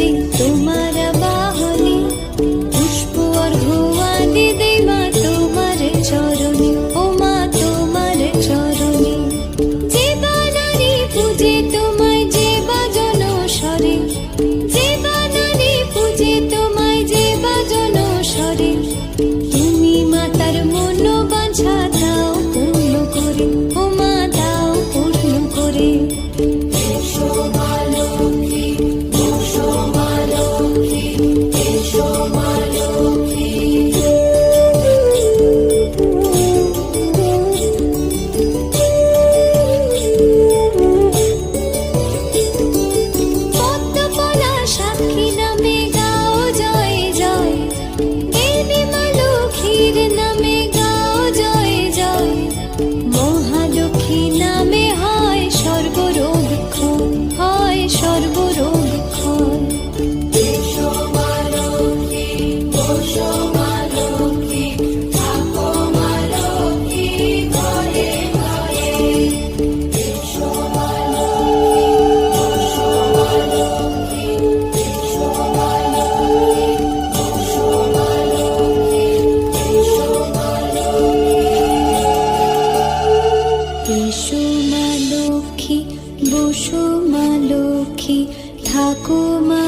বাজে তোমার বসো মা লক্ষ্মী থাকো মা